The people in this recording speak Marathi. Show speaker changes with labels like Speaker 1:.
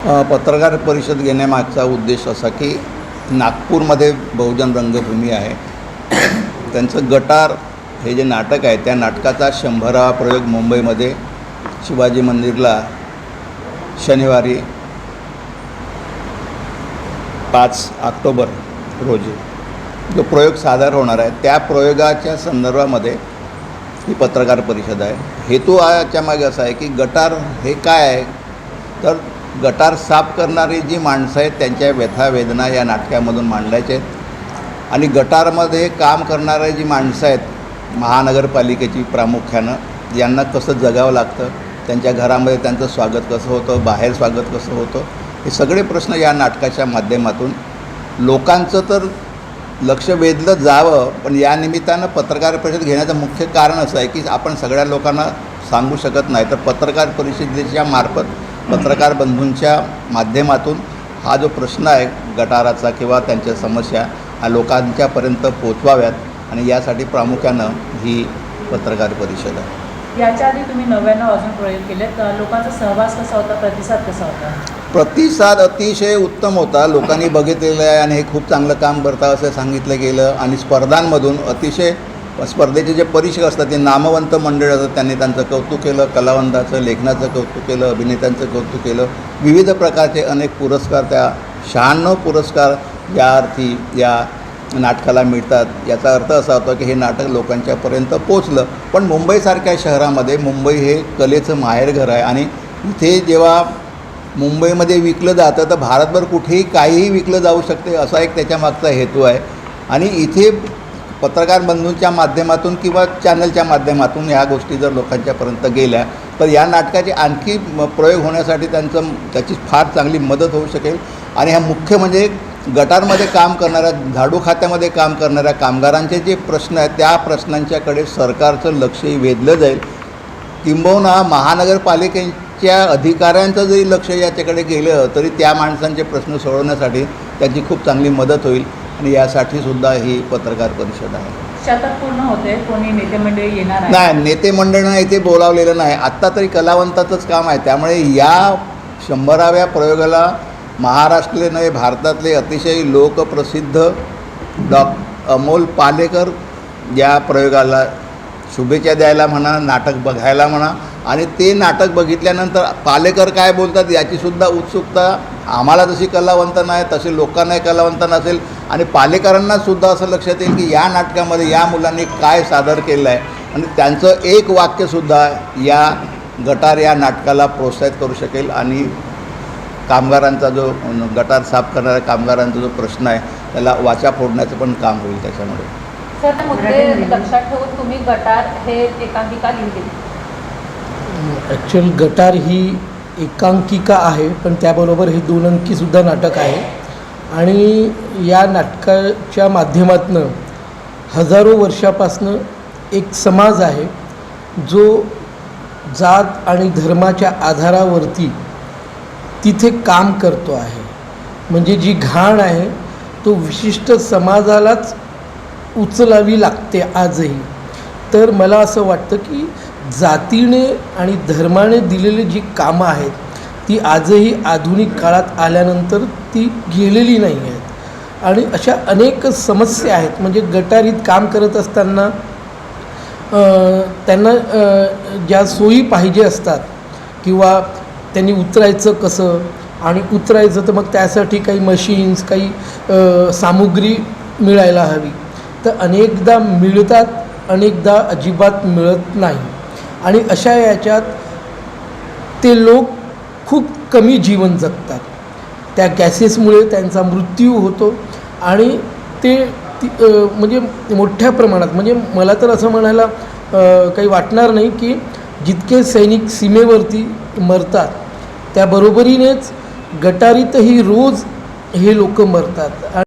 Speaker 1: पत्रकार परिषद घेण्यामागचा उद्देश असा की नागपूरमध्ये बहुजन रंगभूमी आहे. त्यांचं गटार हे जे नाटक आहे त्या नाटकाचा शंभरावा प्रयोग मुंबईमध्ये शिवाजी मंदिरला शनिवारी पाच ऑक्टोबर रोजी जो प्रयोग सादर होणार आहे त्या प्रयोगाच्या संदर्भामध्ये ही पत्रकार परिषद आहे. हेतू याच्या मागे असा आहे की गटार हे काय आहे? तर गटार साफ करणारी जी माणसं आहेत त्यांच्या व्यथा वेदना या नाटकामधून मांडायच्या आहेत. आणि गटारमध्ये काम करणारे जी माणसं आहेत महानगरपालिकेची प्रामुख्यानं यांना कसं जगावं लागतं त्यांच्या घरामध्ये त्यांचं स्वागत कसं होतं बाहेर स्वागत कसं होतं हे सगळे प्रश्न या नाटकाच्या माध्यमातून लोकांचं तर लक्ष वेधलं जावं पण या निमित्तानं पत्रकार परिषद घेण्याचं मुख्य कारण असं आहे की आपण सगळ्या लोकांना सांगू शकत नाही. तर पत्रकार परिषदेच्या मार्फत पत्रकार बंधूंच्या माध्यमातून हा जो प्रश्न आहे गटाराचा किंवा त्यांच्या समस्या हा लोकांच्यापर्यंत पोचवाव्यात आणि यासाठी प्रामुख्यानं ही पत्रकार परिषद आहे.
Speaker 2: याच्या आधी तुम्ही नव्याण्णव अजून प्रयोग केले तर लोकांचा सहवास कसा होता? प्रतिसाद कसा होता?
Speaker 1: प्रतिसाद अतिशय उत्तम होता. लोकांनी बघितलेलं आहे आणि हे खूप चांगलं काम करता असं सांगितलं गेलं आणि स्पर्धांमधून अतिशय स्पर्धेचे जे परीक्षक असतात ते नामवंत मंडळ असतात. त्यांनी त्यांचं कौतुक केलं कलावंताचं लेखनाचं कौतुक केलं अभिनेत्यांचं कौतुक केलं. विविध प्रकारचे अनेक पुरस्कार त्या शहाण्णव पुरस्कार या अर्थी या नाटकाला मिळतात. याचा अर्थ असा होता की हे नाटक लोकांच्यापर्यंत पोचलं पण मुंबईसारख्या शहरामध्ये मुंबई हे कलेचं माहेरघर आहे आणि इथे जेव्हा मुंबईमध्ये विकलं जातं तर भारतभर कुठेही काहीही विकलं जाऊ शकते असा एक त्याच्यामागचा हेतू आहे. आणि इथे पत्रकार बंधूंच्या माध्यमातून किंवा चॅनलच्या माध्यमातून ह्या गोष्टी जर लोकांच्यापर्यंत गेल्या तर या नाटकाचे आणखी प्रयोग होण्यासाठी त्यांचं त्याची फार चांगली मदत होऊ शकेल. आणि ह्या मुख्य म्हणजे गटांमध्ये काम करणाऱ्या झाडू खात्यामध्ये काम करणाऱ्या कामगारांचे जे प्रश्न आहेत त्या प्रश्नांच्याकडे सरकारचं लक्षही वेधलं जाईल. किंबहुना महानगरपालिकेच्या अधिकाऱ्यांचं जरी लक्ष याच्याकडे गेलं तरी त्या माणसांचे प्रश्न सोडवण्यासाठी त्याची खूप चांगली मदत होईल. आणि यासाठी सुद्धा ही पत्रकार परिषद आहे.
Speaker 2: शतक पूर्ण होते कोणी नेते मंडळी येणार आहे
Speaker 1: नाही नेते मंडळानं इथे बोलावलेलं नाही. आत्ता तरी कलावंताचंच काम आहे. त्यामुळे या शंभराव्या प्रयोगाला महाराष्ट्रातले नव्हे भारतातले अतिशय लोकप्रसिद्ध डॉ. अमोल पालेकर या प्रयोगाला शुभेच्छा द्यायला म्हणा नाटक बघायला म्हणा. आणि ते नाटक बघितल्यानंतर पालेकर काय बोलतात याचीसुद्धा उत्सुकता आम्हाला जशी कलावंत नाही तसे लोकांनाही कलावंत नसेल. आणि पालेकरांना सुद्धा असं लक्षात येईल की या नाटकामध्ये या मुलांनी काय सादर केलं आहे आणि त्यांचं एक वाक्यसुद्धा या गटार या नाटकाला प्रोत्साहित करू शकेल आणि कामगारांचा जो गटार साफ करणाऱ्या कामगारांचा जो प्रश्न आहे त्याला वाचा फोडण्याचं पण काम होईल त्याच्यामुळे.
Speaker 3: सर ते मुद्दे लक्षात ठेवून तुम्ही गटार हे एकांकिका लिहिली.
Speaker 4: ॲक्च्युअल गटार ही एकांकिका आहे पण त्याबरोबर हे दोन अंकीसुद्धा नाटक आहे. आणि या नाटकाच्या माध्यमातनं हजारो वर्षापासनं एक समाज आहे जो जात आणि धर्माच्या आधारावरती तिथे काम करतो आहे. म्हणजे जी घाण आहे तो विशिष्ट समाजालाच उचलावी लागते आजही. तर मला असं वाटतं की जातीने आणि धर्माने दिलेली जी कामं आहेत ती आजही आधुनिक काळात आल्यानंतर ती गेलेली नाही आहेत. आणि अशा अनेक समस्या आहेत. म्हणजे गटारीत काम करत असताना त्यांना ज्या सोयी पाहिजे असतात किंवा त्यांनी उतरायचं कसं? आणि उतरायचं तर मग त्यासाठी काही मशीन्स काही सामुग्री मिळायला हवी. तर अनेकदा मिळतात अनेकदा अजिबात मिळत नाही. आणि अशा याच्यात ते लोक खूप कमी जीवन जगतात. त्या गॅसेसमुळे त्यांचा मृत्यू होतो आणि ते ती म्हणजे मोठ्या प्रमाणात म्हणजे मला तर असं म्हणायला काही वाटणार नाही की जितके सैनिक सीमेवरती मरतात त्याबरोबरीनेच गटारीतही रोज हे लोक मरतात.